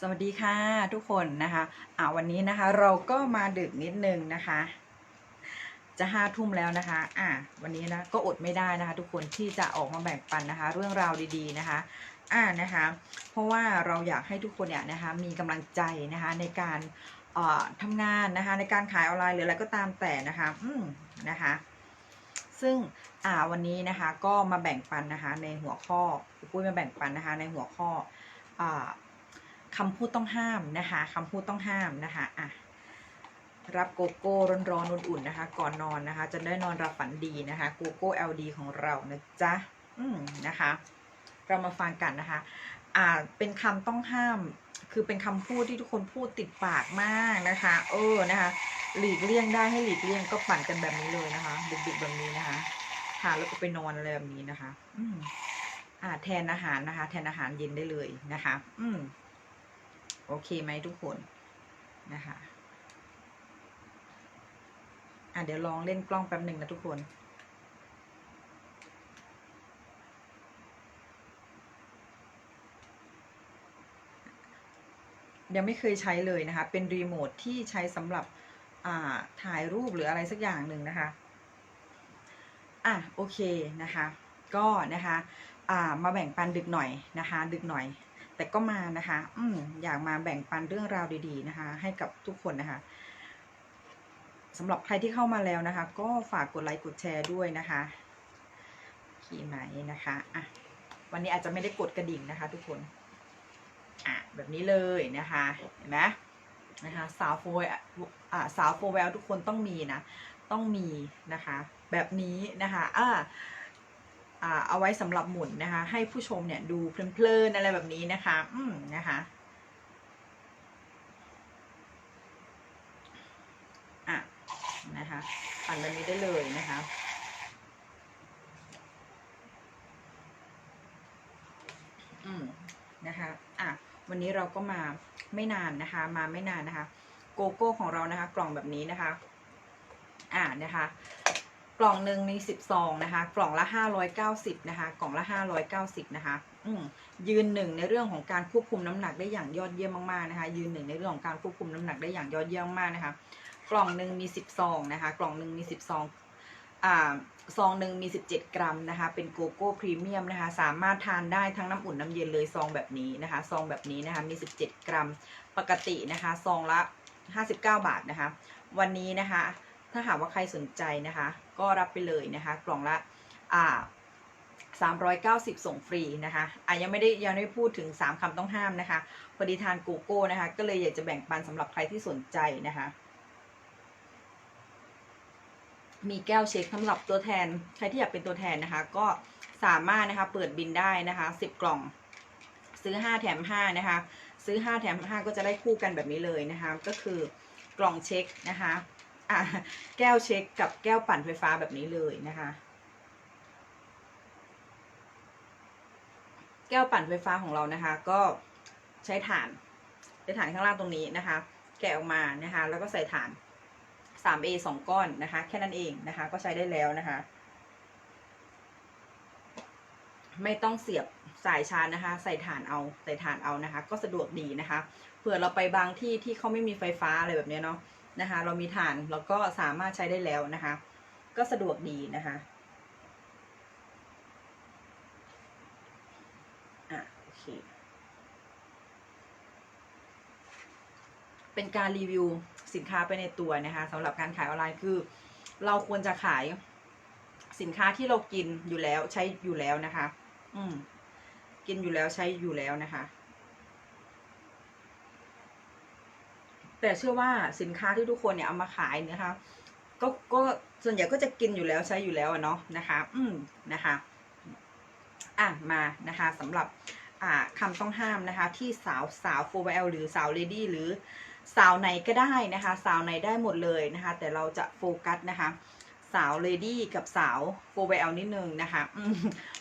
สวัสดีค่ะทุกคนนะคะอ่าวันนี้นะคะเราก็มาดึกนิดนึงนะคะ จะห้าทุ่มแล้วนะคะ อ่าวันนี้นะก็อดไม่ได้นะคะ ทุกคนที่จะออกมาแบ่งปันนะคะ เรื่องราวดีๆนะคะ อ่านะคะ เพราะว่าเราอยากให้ทุกคนเนี่ยนะคะมีกำลังใจนะคะในการเอ่อทำงานนะคะ ในการขายออนไลน์หรืออะไรก็ตามแต่นะคะ อืมนะคะ ซึ่งอ่าวันนี้นะคะก็มาแบ่งปันนะคะ ในหัวข้อปุ้ยมาแบ่งปันนะคะ ในหัวข้ออ่า คำพูดต้องห้ามนะคะคำพูดต้องห้ามนะคะอะรับโกโก้ร้อนๆอุ่นๆนะคะ ก่อนนอนนะคะ จะได้นอนรับฝันดีนะคะโกโก้ LD ของเรานะจ๊ะอืมนะคะ เรามาฟังกันนะคะ อ่าเป็นคำต้องห้าม คือเป็นคำพูดที่ทุกคนพูดติดปากมากนะคะ เออนะคะ หลีกเลี่ยงได้ให้หลีกเลี่ยงก็ปั่นกันแบบนี้เลยนะคะดึกๆแบบนี้นะคะทานแล้วก็ไปนอนอะไรแบบนี้นะคะ อืมอ่าแทนอาหารนะคะ แทนอาหารเย็นได้เลยนะคะ อืม โอเคไหมทุกคนนะคะอะเดี๋ยวลองเล่นกล้องแป๊บหนึ่งนะทุกคนยังไม่เคยใช้เลยนะคะ เป็นรีโมทที่ใช้สำหรับอ่าถ่ายรูปหรืออะไรสักอย่างหนึ่งนะคะ อะโอเคนะคะ ก็นะคะอ่ามาแบ่งปันดึกหน่อยนะคะ ดึกหน่อย แต่ก็มานะคะ อืมอยากมาแบ่งปันเรื่องราวดีๆนะคะ ให้กับทุกคนนะคะสำหรับใครที่เข้ามาแล้วนะคะ ก็ฝากกดไลค์กดแชร์ด้วยนะคะขี่ไหมนะคะอะวันนี้อาจจะไม่ได้กดกระดิ่งนะคะ ทุกคนอะแบบนี้เลยนะคะเห็นไหมนะคะสาวโฟยอ่าสาวโฟแวลทุกคนต้องมีนะ ต้องมีนะคะ แบบนี้นะคะอ่าอ่า เอาไว้สำหรับหมุนนะคะ ให้ผู้ชมเนี่ยดูเพลินๆอะไรแบบนี้นะคะ อืมนะคะอะนะคะปั่นแบบนี้ได้เลยนะคะอืมนะคะอะวันนี้เราก็มาไม่นานนะคะ มาไม่นานนะคะ โกโก้ของเรานะคะ กล่องแบบนี้นะคะ อ่านะคะ กล่องหนึ่งมีสิบซองนะคะ กล่องละห้าร้อยเก้าสิบนะคะ กล่องละห้าร้อยเก้าสิบนะคะยืนหนึ่งในเรื่องของการควบคุมน้ำหนักได้อย่างยอดเยี่ยมมากๆนะคะ ยืนหนึ่งในเรื่องของการควบคุมน้ำหนักได้อย่างยอดเยี่ยมมากนะคะ กล่องหนึ่งมีสิบซองนะคะ กล่องหนึ่งมีสิบซองอ่าซองหนึ่งมี 17 กรัมนะคะ เป็นโกโก้พรีเมียมนะคะ สามารถทานได้ทั้งน้ำอุ่นน้ำเย็นเลยซองแบบนี้นะคะ ซองแบบนี้นะคะมี 17 กรัม ปกตินะคะ ซองละ 59 บาทนะคะ วันนี้นะคะ ถ้าหากว่าใครสนใจนะคะ ก็รับไปเลยนะคะ กล่องละอ่า390 ส่งฟรีนะคะอะยังไม่ได้ยังไม่ได้พูดถึง 3คำต้องห้ามนะคะพอดีทานโกโก้นะคะ ก็เลยอยากจะแบ่งปันสำหรับใครที่สนใจนะคะ มีแก้วเช็คสำหรับตัวแทน ใครที่อยากเป็นตัวแทนนะคะ ก็สามารถนะคะ เปิดบินได้นะคะสิบกล่อง ซื้อห้าแถมห้านะคะ ซื้อห้าแถมห้าก็จะได้คู่กันแบบนี้เลยนะคะ ก็คือกล่องเช็คนะคะ อะแก้วเช็คกับแก้วปั่นไฟฟ้าแบบนี้เลยนะคะ แก้วปั่นไฟฟ้าของเรานะคะ ก็ใช้ถ่านใช้ถ่านข้างล่างตรงนี้นะคะ แกะออกมานะคะ แล้วก็ใส่ถ่าน 3A สองก้อนนะคะ แค่นั้นเองนะคะ ก็ใช้ได้แล้วนะคะ ไม่ต้องเสียบสายชาร์จนะคะ ใส่ถ่านเอาใส่ถ่านเอานะคะ ก็สะดวกดีนะคะ เผื่อเราไปบางที่ที่เขาไม่มีไฟฟ้าอะไรแบบนี้เนาะ นะคะ เรามีถ่านเราก็สามารถใช้ได้แล้วนะคะ ก็สะดวกดีนะคะอะโอเคเป็นการรีวิวสินค้าไปในตัวนะคะสำหรับการขายออนไลน์คือ เราควรจะขายสินค้าที่เรากินอยู่แล้วใช้อยู่แล้วนะคะ อืม กินอยู่แล้วใช้อยู่แล้วนะคะ แต่เชื่อว่าสินค้าที่ทุกคนเนี่ยเอามาขายนะคะก็ก็ส่วนใหญ่ก็จะกินอยู่แล้วใช้อยู่แล้วอะเนาะนะคะ อืมนะคะอะมานะคะสำหรับอ่าคำต้องห้ามนะคะ ที่สาวสาวโฟเอลหรือสาวเลดี้หรือสาวไหนก็ได้นะคะ สาวไหนได้หมดเลยนะคะ แต่เราจะโฟกัสนะคะ สาวเลดี้กับสาวโฟเอลนิดนึงนะคะอืม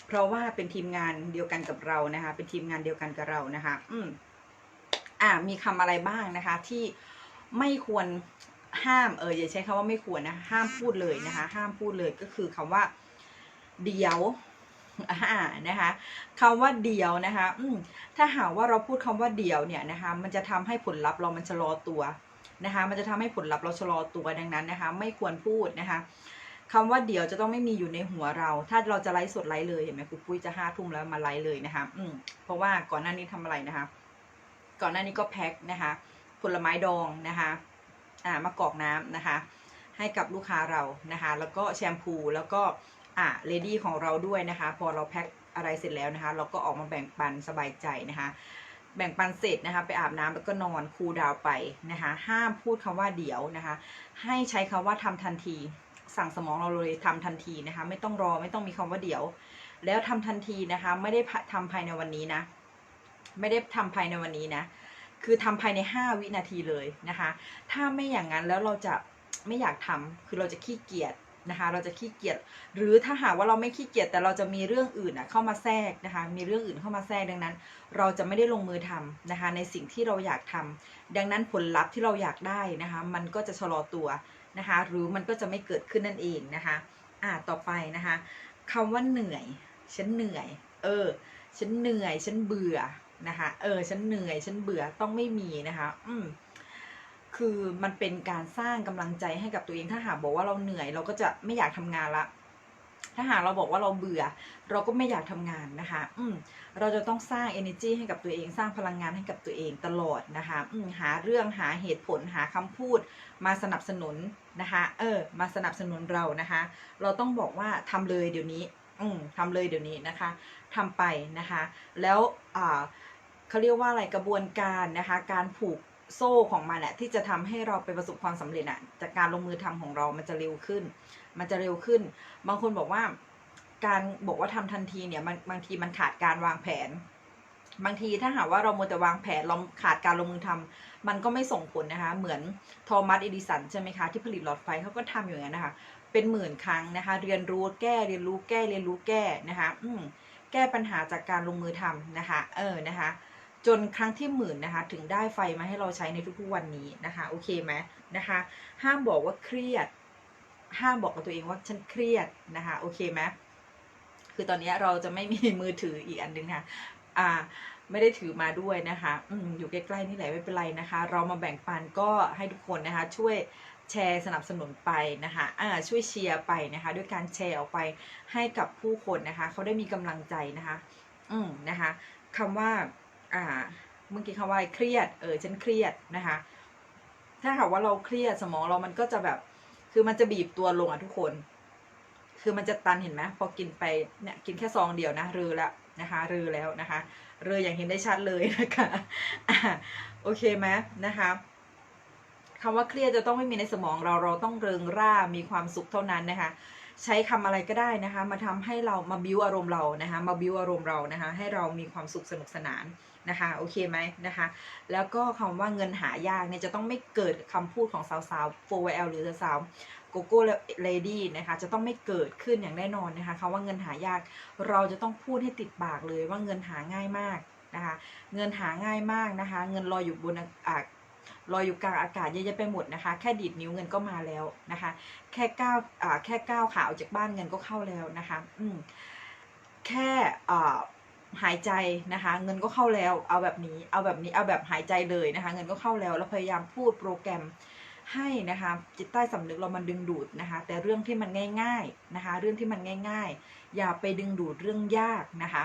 เพราะว่าเป็นทีมงานเดียวกันกับเรานะคะ เป็นทีมงานเดียวกันกับเรานะคะ อืมอ่ามีคำอะไรบ้างนะคะที่ ไม่ควรห้ามเอออย่าใช้คำว่าไม่ควรนะ ห้ามพูดเลยนะคะ ห้ามพูดเลยก็คือคำว่า เดี๋ยวอ่านะคะคำว่าเดียวนะคะอืถ้าหากว่าเราพูดคำว่าเดียวเนี่ยนะคะมันจะทำให้ผลลัพธ์เรามันชะลอตัวนะคะ มันจะทำให้ผลลัพธ์เราชะลอตัวดังนั้นนะคะ ไม่ควรพูดนะคะคำว่าเดี๋ยวจะต้องไม่มีอยู่ในหัวเรา ถ้าเราจะไลฟ์สดไลฟ์เลยเห็นไหมครูปุ้ยจะห้าทุ่มแล้วมาไลฟ์เลยนะคะ อืมเพราะว่าก่อนหน้านี้ทำอะไรนะคะ ก่อนหน้านี้ก็แพ็คนะคะ ผลไม้ดองนะคะอ่ามะกอกน้ำนะคะ ให้กับลูกค้าเรานะคะ แล้วก็แชมพูแล้วก็อ่าเลดี้ของเราด้วยนะคะ พอเราแพ็คอะไรเสร็จแล้วนะคะ เราก็ออกมาแบ่งปันสบายใจนะคะ แบ่งปันเสร็จนะคะ ไปอาบน้ำแล้วก็นอนคูลดาวไปนะคะ ห้ามพูดคำว่าเดี๋ยวนะคะ ให้ใช้คำว่าทำทันที สั่งสมองเราเลยทำทันทีนะคะ ไม่ต้องรอไม่ต้องมีคำว่าเดี๋ยว แล้วทำทันทีนะคะ ไม่ได้ทำภายในวันนี้นะ ไม่ได้ทำภายในวันนี้นะ คือทำภายใน 5 วินาทีเลยนะคะ ถ้าไม่อย่างนั้นแล้วเราจะไม่อยากทำคือเราจะขี้เกียจนะคะ เราจะขี้เกียจหรือถ้าหากว่าเราไม่ขี้เกียจแต่เราจะมีเรื่องอื่นอะเข้ามาแทรกนะคะ มีเรื่องอื่นเข้ามาแทรกดังนั้น เราจะไม่ได้ลงมือทำนะคะ ในสิ่งที่เราอยากทำดังนั้นผลลัพธ์ที่เราอยากได้นะคะ มันก็จะชะลอตัวนะคะ หรือมันก็จะไม่เกิดขึ้นนั่นเองนะคะ อ่าต่อไปนะคะคำว่าเหนื่อยฉันเหนื่อย เออ ฉันเหนื่อย ฉันเบื่อ นะคะ เออ ฉันเหนื่อย ฉันเบื่อต้องไม่มีนะคะ อืมคือมันเป็นการสร้างกำลังใจให้กับตัวเอง ถ้าหากบอกว่าเราเหนื่อย เราก็จะไม่อยากทำงานละ ถ้าหากเราบอกว่าเราเบื่อ เราก็ไม่อยากทำงานนะคะ อืมเราจะต้องสร้าง energy ให้กับตัวเอง สร้างพลังงานให้กับตัวเองตลอดนะคะ อืมหาเรื่องหาเหตุผลหาคำพูด มาสนับสนุนนะคะ เออ มาสนับสนุนเรานะคะ เราต้องบอกว่าทำเลยเดี๋ยวนี้ อืมทำเลยเดี๋ยวนี้นะคะทำไปนะคะ แล้วอ่า เขาเรียกว่าอะไรกระบวนการนะคะ การผูกโซ่ของมันแหละที่จะทำให้เราไปประสบความสำเร็จอะจากการลงมือทำของเรามันจะเร็วขึ้น มันจะเร็วขึ้น บางคนบอกว่า การบอกว่าทำทันทีเนี่ยบางทีมันขาดการวางแผน บางทีถ้าหากว่าเราโมแต่วางแผนเราขาดการลงมือทำมันก็ไม่ส่งผลนะคะ เหมือนโทมัสเอดิสันใช่ไหมคะที่ผลิตหลอดไฟเขาก็ทำอย่างนั้นนะคะ เป็นหมื่นครั้งนะคะ เรียนรู้แก้เรียนรู้แก้เรียนรู้แก้นะคะ อืแก้ปัญหาจากการลงมือทำนะคะ เออนะคะ จนครั้งที่หมื่นนะคะ ถึงได้ไฟมาให้เราใช้ในทุกๆวันนี้นะคะ โอเคไหมนะคะ ห้ามบอกว่าเครียด ห้ามบอกกับตัวเองว่าฉันเครียดนะคะ โอเคไหมคือตอนนี้เราจะไม่มีมือถืออีกอันหนึงค่ะอ่าไม่ได้ถือมาด้วยนะคะอืมอยู่ใกล้ๆนี่แหละไม่เป็นไรนะคะ เรามาแบ่งปันก็ให้ทุกคนนะคะ ช่วยแชร์สนับสนุนไปนะคะอ่าช่วยเชียร์ไปนะคะ ด้วยการแชร์ออกไปให้กับผู้คนนะคะ เขาได้มีกำลังใจนะคะ อืมนะคะคำว่า อ่าเมื่อกี้คำว่าอะไรเครียดเออฉันเครียดนะคะ ถ้าหากว่าเราเครียดสมองเรามันก็จะแบบ คือมันจะบีบตัวลงอะทุกคน คือมันจะตันเห็นไหมพอกินไปเนี่ยกินแค่ซองเดียวนะรือแล้วนะคะรือแล้วนะคะเรืออย่างเห็นได้ชัดเลยนะคะอะโอเคไหมนะคะคำว่าเครียดจะต้องไม่มีในสมองเราเราต้องเริงร่ามีความสุขเท่านั้นนะคะ ใช้คำอะไรก็ได้นะคะ มาทำให้เรามาบิวอารมณ์เรานะคะ มาบิวอารมณ์เรานะคะ ให้เรามีความสุขสนุกสนานนะคะ โอเคไหมนะคะ แล้วก็คำว่าเงินหายากเนี่ยจะต้องไม่เกิดคำพูดของสาวๆ 4L หรือสาวโกโก้เลดี้นะคะ จะต้องไม่เกิดขึ้นอย่างแน่นอนนะคะคำว่าเงินหายาก เราจะต้องพูดให้ติดปากเลยว่าเงินหาง่ายมากนะคะ เงินหาง่ายมากนะคะ เงินลอยอยู่บนอากา ลอยอยู่กลางอากาศเยอะแยะไปหมดนะคะ แค่ดีดนิ้วเงินก็มาแล้วนะคะ แค่ก้าวอ่าแค่ก้าวขาออกจากบ้านเงินก็เข้าแล้วนะคะ อืมแค่อ่าหายใจนะคะ เงินก็เข้าแล้ว เอาแบบนี้ เอาแบบนี้ เอาแบบหายใจเลยนะคะ เงินก็เข้าแล้วแล้วพยายามพูดโปรแกรมให้นะคะจิตใต้สำนึกเรามันดึงดูดนะคะ แต่เรื่องที่มันง่าย ๆนะคะ เรื่องที่มันง่าย ๆ อย่าไปดึงดูดเรื่องยากนะคะ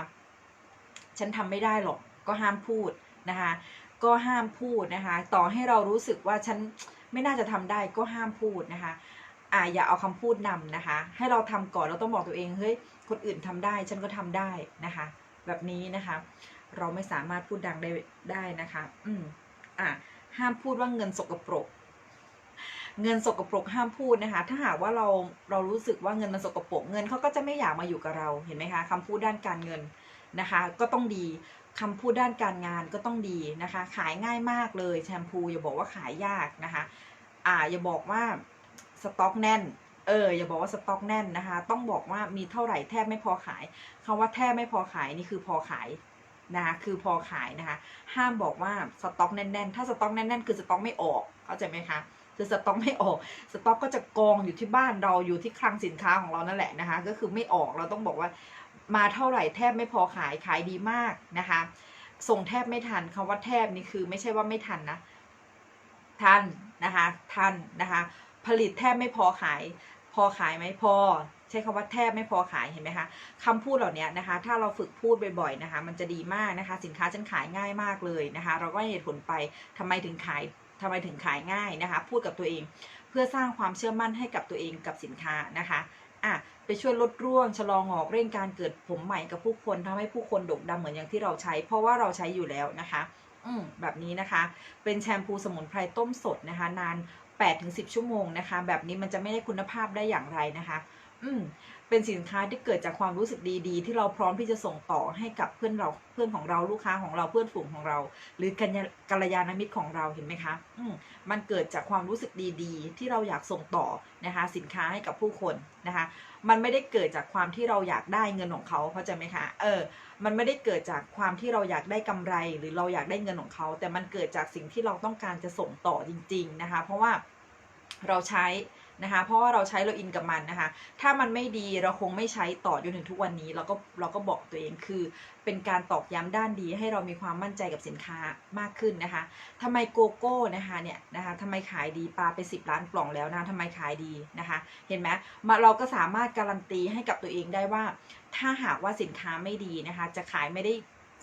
ฉันทำไม่ได้หรอกก็ห้ามพูดนะคะ ก็ห้ามพูดนะคะ ต่อให้เรารู้สึกว่าฉันไม่น่าจะทำได้ก็ห้ามพูดนะคะอ่าอย่าเอาคำพูดนำนะคะ ให้เราทำก่อนเราต้องบอกตัวเองเฮ้ยคนอื่นทำได้ ฉันก็ทำได้นะคะ แบบนี้นะคะ เราไม่สามารถพูดดังได้ได้นะคะ อืมอ่าห้ามพูดว่าเงินสกปรก เงินสกปรกห้ามพูดนะคะ ถ้าหากว่าเราเรารู้สึกว่าเงินมันสกปรกเงินเขาก็จะไม่อยากมาอยู่กับเราเห็นไหมคะคำพูดด้านการเงิน นะคะ ก็ต้องดีคำพูดด้านการงานก็ต้องดีนะคะ ขายง่ายมากเลยแชมพูอย่าบอกว่าขายยากนะคะ อ่าอย่าบอกว่าสต็อกแน่นเอออย่าบอกว่าสต็อกแน่นนะคะ ต้องบอกว่ามีเท่าไหร่แทบไม่พอขายคำว่าแทบไม่พอขายนี่คือพอขายนะคะคือพอขายนะคะ ห้ามบอกว่าสต็อกแน่นๆ ถ้าสต็อกแน่นๆ คือสต็อกไม่ออกเข้าใจไหมคะคือสต็อกไม่ออกสต็อกก็จะกองอยู่ที่บ้านเราอยู่ที่คลังสินค้าของเรานั่นแหละนะคะ ก็คือไม่ออกเราต้องบอกว่า มาเท่าไหร่แทบไม่พอขายขายดีมากนะคะ ส่งแทบไม่ทันคำว่าแทบนี่คือไม่ใช่ว่าไม่ทันนะ ทันนะคะทันนะคะ ผลิตแทบไม่พอขาย พอขายไหมพอ ใช้คำว่าแทบไม่พอขายเห็นไหมคะคำพูดเหล่านี้นะคะ ถ้าเราฝึกพูดบ่อยๆนะคะ มันจะดีมากนะคะ สินค้าฉันขายง่ายมากเลยนะคะ เราก็เหตุผลไปทำไมถึงขายทำไมถึงขายง่ายนะคะ พูดกับตัวเอง เพื่อสร้างความเชื่อมั่นให้กับตัวเองกับสินค้านะคะอะ ไปช่วยลดร่วงชะลองอกเร่งการเกิดผมใหม่กับผู้คนทำให้ผู้คนดกดำเหมือนอย่างที่เราใช้ เพราะว่าเราใช้อยู่แล้วนะคะ อืมแบบนี้นะคะ เป็นแชมพูสมุนไพรต้มสดนะคะ นาน 8-10 ชั่วโมงนะคะ แบบนี้มันจะไม่ได้คุณภาพได้อย่างไรนะคะ อืมเป็นสินค้าที่เกิดจากความรู้สึกดีๆ ที่เราพร้อมที่จะส่งต่อให้กับเพื่อนเราเพื่อนของเราลูกค้าของเราเพื่อนฝูงของเรา หรือกัญญากัลยาณมิตรของเราเห็นไหมคะอืมมันเกิดจากความรู้สึกดีๆ ที่เราอยากส่งต่อนะคะ สินค้าให้กับผู้คนนะคะ มันไม่ได้เกิดจากความที่เราอยากได้เงินของเขาเข้าใจไหมคะเออ มันไม่ได้เกิดจากความที่เราอยากได้กำไร หรือเราอยากได้เงินของเขา แต่มันเกิดจากสิ่งที่เราต้องการจะส่งต่อจริง ๆนะคะ เพราะว่าเราใช้ นะคะ เพราะว่าเราใช้เราอินกับมันนะคะ ถ้ามันไม่ดีเราคงไม่ใช้ต่อจนถึงทุกวันนี้ เราก็เราก็บอกตัวเองคือ เป็นการตอกย้ำด้านดีให้เรามีความมั่นใจกับสินค้ามากขึ้นนะคะทำไมโกโก้นะคะเนี่ยนะคะทำไมขายดีปลาไป 10 ล้านกล่องแล้วนะทำไมขายดีนะคะ เห็นไหมมาเราก็สามารถการันตีให้กับตัวเองได้ว่า ถ้าหากว่าสินค้าไม่ดีนะคะ จะขายไม่ได้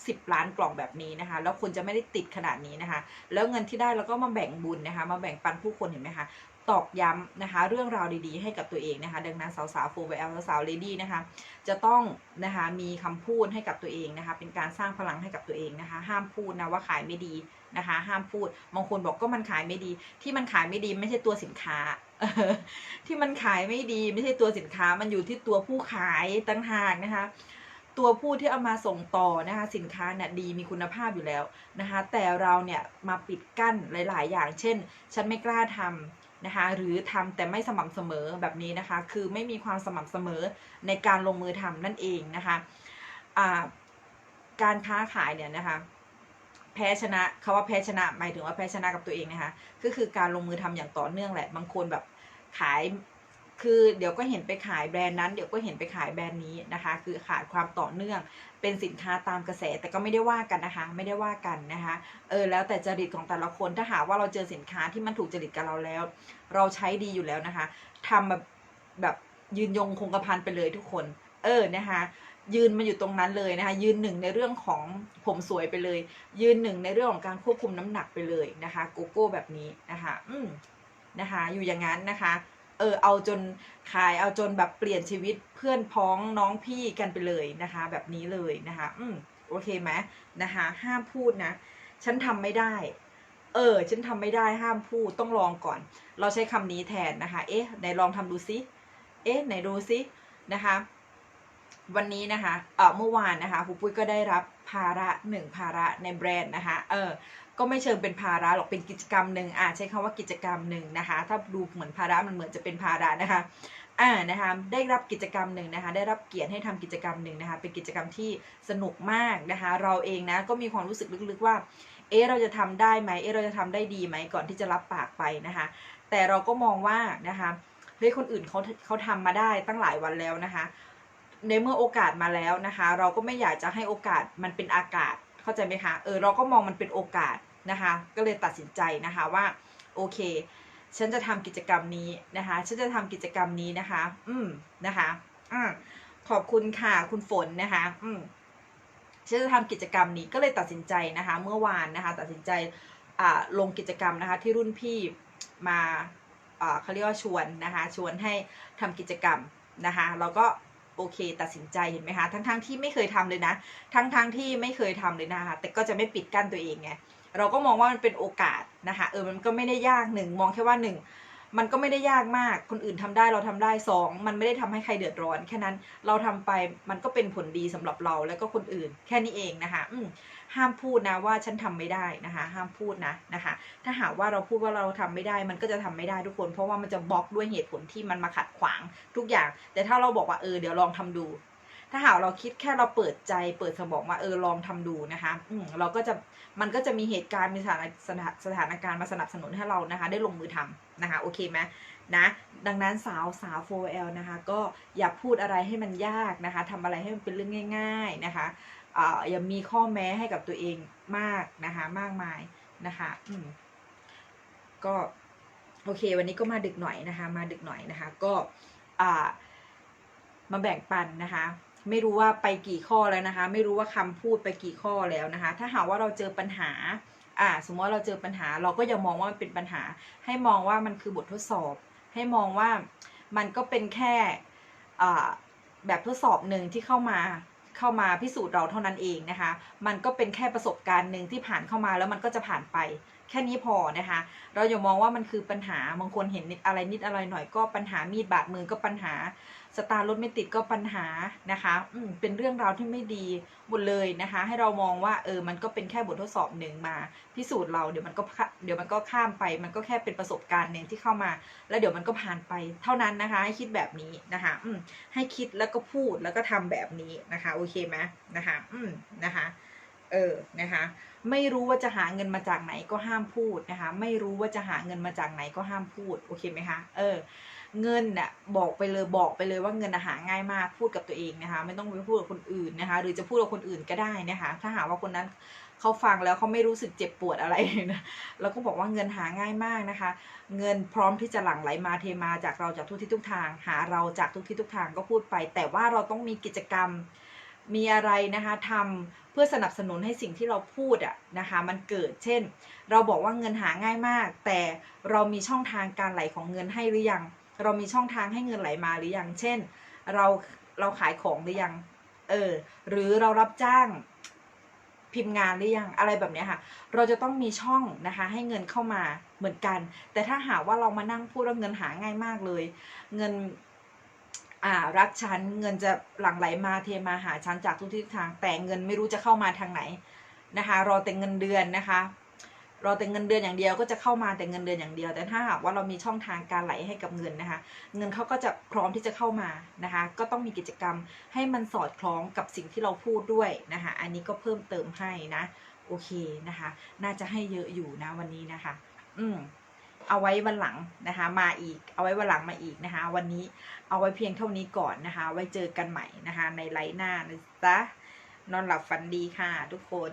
10 ล้านกล่องแบบนี้นะคะ แล้วคุณจะไม่ได้ติดขนาดนี้นะคะ แล้วเงินที่ได้เราก็มาแบ่งบุญนะคะ มาแบ่งปันผู้คนเห็นไหมคะตอกย้ำนะคะ เรื่องราวดีๆให้กับตัวเองนะคะ ดังนั้นสาวๆโฟร์เอลสาวเลดี้นะคะ จะต้องนะคะมีคำพูดให้กับตัวเองนะคะ เป็นการสร้างพลังให้กับตัวเองนะคะ ห้ามพูดนะว่าขายไม่ดีนะคะ ห้ามพูดบางคนบอกก็มันขายไม่ดี ที่มันขายไม่ดีไม่ใช่ตัวสินค้าที่มันขายไม่ดีไม่ใช่ตัวสินค้ามันอยู่ที่ตัวผู้ขายต่างหากนะคะ ตัวผู้ที่เอามาส่งต่อนะคะสินค้าเนี่ยดีมีคุณภาพอยู่แล้วนะคะแต่เราเนี่ยมาปิดกั้นหลาย ๆ อย่าง เช่น ฉันไม่กล้าทำนะคะหรือทำแต่ไม่สม่ำเสมอแบบนี้นะคะ คือไม่มีความสม่ำเสมอในการลงมือทำนั่นเองนะคะการค้าขายเนี่ยนะคะแพ้ชนะคาว่าแพ้ชนะหมายถึงว่าแพ้ชนะกับตัวเองนะคะก็คือการลงมือทำอย่างต่อเนื่องแหละบางคนแบบขาย คือเดี๋ยวก็เห็นไปขายแบรนด์นั้น เดี๋ยวก็เห็นไปขายแบรนด์นี้นะคะ คือขาดความต่อเนื่อง เป็นสินค้าตามกระแสแต่ก็ไม่ได้ว่ากันนะคะ ไม่ได้ว่ากันนะคะเออแล้วแต่จริตของแต่ละคนถ้าหากว่าเราเจอสินค้าที่มันถูกจริตกับเราแล้ว เราใช้ดีอยู่แล้วนะคะทำแบบแบบยืนยงคงกระพันไปเลยทุกคน เออนะคะยืนมาอยู่ตรงนั้นเลยนะคะยืนหนึ่งในเรื่องของผมสวยไปเลย ยืนหนึ่งในเรื่องของการควบคุมน้ำหนักไปเลยนะคะโกโก้แบบนี้นะคะอืมนะคะ อยู่อย่างนั้นนะคะ เออเอาจนขายเอาจนแบบเปลี่ยนชีวิตเพื่อนพ้องน้องพี่กันไปเลยนะคะ แบบนี้เลยนะคะ อืมโอเคไหมนะคะ ห้ามพูดนะ ฉันทำไม่ได้ เออ ฉันทำไม่ได้ห้ามพูดต้องลองก่อน เราใช้คำนี้แทนนะคะ เอ๊ะไหนลองทำดูซิเอ๊ะไหนดูซินะคะ วันนี้นะคะเออเมื่อวานนะคะครูปุ้ยก็ได้รับภาระหนึ่งภาระในแบรนด์นะคะ เออ ก็ไม่เชิงเป็นภาระหรอกเป็นกิจกรรมหนึ่งอ่าใช้คำว่ากิจกรรมหนึ่งนะคะ ถ้าดูเหมือนภาระมันเหมือนจะเป็นภาระนะคะอ่านะคะได้รับกิจกรรมหนึ่งนะคะ ได้รับเกียรติให้ทำกิจกรรมหนึ่งนะคะ เป็นกิจกรรมที่สนุกมากนะคะ เราเองนะก็มีความรู้สึกลึกๆว่า เอ๊ะเราจะทำได้ไหมเอ๊ะเราจะทำได้ดีไหมก่อนที่จะรับปากไปนะคะ แต่เราก็มองว่านะคะเฮ้ยคนอื่นเขาเขาทำมาได้ตั้งหลายวันแล้วนะคะ ในเมื่อโอกาสมาแล้วนะคะ เราก็ไม่อยากจะให้โอกาสมันเป็นอากาศ เข้าใจไหมคะเออเราก็มองมันเป็นโอกาสนะคะ ก็เลยตัดสินใจนะคะว่าโอเค ฉันจะทำกิจกรรมนี้นะคะ ฉันจะทำกิจกรรมนี้นะคะ อืมนะคะอ่าขอบคุณค่ะคุณฝนนะคะ อืมฉันจะทำกิจกรรมนี้ก็เลยตัดสินใจนะคะ เมื่อวานนะคะ ตัดสินใจอ่าลงกิจกรรมนะคะ ที่รุ่นพี่มาอ่าเขาเรียกว่าชวนนะคะ ชวนให้ทำกิจกรรมนะคะ เราก็ อเค ตัดสินใจเห็นไหมคะ ทั้งๆทที่ไม่เคยทำเลยนะ ทั้งๆทที่ไม่เคยทำเลยนะคะแต่ก็จะไม่ปิดกั้นตัวเองไงเราก็มองว่ามันเป็นโอกาสนะคะเออมันก็ไม่ได้ยากหนึ่งมองแค่ว่าหนึ่งมันก็ไม่ได้ยากมาก คนอื่นทำได้เราทำได้สองมันไม่ได้ทำให้ใครเดือดร้อน แค่นั้นเราทำไปมันก็เป็นผลดีสำหรับเราแล้วก็คนอื่นแค่นี้เองนะคะอืม ห้ามพูดนะว่าฉันทำไม่ได้นะคะห้ามพูดนะนะคะถ้าหากว่าเราพูดว่าเราทำไม่ได้มันก็จะทำไม่ได้ทุกคน เพราะว่ามันจะบล็อกด้วยเหตุผลที่มันมาขัดขวางทุกอย่าง แต่ถ้าเราบอกว่าเออเดี๋ยวลองทำดู ถ้าหากเราคิดแค่เราเปิดใจ เปิดสมองว่าเออลองทำดูนะคะอืมเราก็จะมันก็จะมีเหตุการณ์มีสถานสถานสถานการณ์มาสนับสนุนให้เรานะคะ ได้ลงมือทำนะคะโอเคไหมนะดังนั้นสาวสาว 4L นะคะ ก็อย่าพูดอะไรให้มันยากนะคะทำอะไรให้มันเป็นเรื่องง่าย ๆนะคะ อย่ามีข้อแม้ให้กับตัวเองมากนะคะมากมายนะคะอืมก็โอเค วันนี้ก็มาดึกหน่อยนะคะ มาดึกหน่อยนะคะ ก็มาแบ่งปันนะคะ ไม่รู้ว่าไปกี่ข้อแล้วนะคะ ไม่รู้ว่าคำพูดไปกี่ข้อแล้วนะคะ ถ้าหากว่าเราเจอปัญหาอ่าสมมติว่าเราเจอปัญหา เราก็อย่ามองว่ามันเป็นปัญหา ให้มองว่ามันคือบททดสอบ ให้มองว่ามันก็เป็นแค่แบบทดสอบหนึ่งที่เข้ามา เข้ามาพิสูจน์เราเท่านั้นเองนะคะ มันก็เป็นแค่ประสบการณ์หนึ่งที่ผ่านเข้ามาแล้วมันก็จะผ่านไป แค่นี้พอนะคะ เราอย่ามองว่ามันคือปัญหาบางคนเห็นนิดอะไรนิดอะไรหน่อยก็ปัญหามีดบาดมือก็ปัญหาสตาร์รถไม่ติดก็ปัญหานะคะอืมเป็นเรื่องราวที่ไม่ดีหมดเลยนะคะ ให้เรามองว่าเออมันก็เป็นแค่บททดสอบหนึ่งมา พิสูจน์เราเดี๋ยวมันก็เดี๋ยวมันก็ข้ามไป มันก็แค่เป็นประสบการณ์หนึ่งที่เข้ามา แล้วเดี๋ยวมันก็ผ่านไปเท่านั้นนะคะ ให้คิดแบบนี้นะคะอืมให้คิดแล้วก็พูดแล้วก็ทำแบบนี้นะคะ โอเคไหมนะคะอืมนะคะ เออนะคะไม่รู้ว่าจะหาเงินมาจากไหนก็ห้ามพูดนะคะ ไม่รู้ว่าจะหาเงินมาจากไหนก็ห้ามพูดโอเคไหมคะเออ เงินน่ะบอกไปเลยบอกไปเลยว่าเงินหาง่ายมากพูดกับตัวเองนะคะ ไม่ต้องไปพูดกับคนอื่นนะคะ หรือจะพูดกับคนอื่นก็ได้นะคะ ถ้าหาว่าคนนั้นเขาฟังแล้วเขาไม่รู้สึกเจ็บปวดอะไรนะเราก็บอกว่าเงินหาง่ายมากนะคะ เงินพร้อมที่จะหลั่งไหลมาเทมาจากเราจากทุกที่ทุกทาง หาเราจากทุกที่ทุกทางก็พูดไป แต่ว่าเราต้องมีกิจกรรม มีอะไรนะคะทำเพื่อสนับสนุนให้สิ่งที่เราพูดอะนะคะมันเกิดเช่น เราบอกว่าเงินหาง่ายมาก แต่เรามีช่องทางการไหลของเงินให้หรือยัง เรามีช่องทางให้เงินไหลมาหรือยัง เช่น เราเราขายของหรือยังเออหรือเรารับจ้างพิมพ์งานหรือยังอะไรแบบนี้ค่ะ เราจะต้องมีช่องนะคะให้เงินเข้ามาเหมือนกัน แต่ถ้าหากว่าเรามานั่งพูดว่าเงินหาง่ายมากเลย เงิน อ่ารักฉันเงินจะหลั่งไหลมาเทมาหาฉันจากทุกทิศทาง แต่เงินไม่รู้จะเข้ามาทางไหนนะคะ รอแต่เงินเดือนนะคะรอแต่เงินเดือนอย่างเดียวก็จะเข้ามาแต่เงินเดือนอย่างเดียว แต่ถ้าหากว่าเรามีช่องทางการไหลให้กับเงินนะคะ เงินเขาก็จะพร้อมที่จะเข้ามานะคะ ก็ต้องมีกิจกรรมให้มันสอดคล้องกับสิ่งที่เราพูดด้วยนะคะ อันนี้ก็เพิ่มเติมให้นะ โอเคนะคะ น่าจะให้เยอะอยู่นะวันนี้นะคะ อืม เอาไว้วันหลังนะคะ มาอีก เอาไว้วันหลังมาอีกนะคะ วันนี้เอาไว้เพียงเท่านี้ก่อนนะคะ ไว้เจอกันใหม่นะคะ ในไลฟ์หน้านะจ๊ะนอนหลับฝันดีค่ะ ทุกคน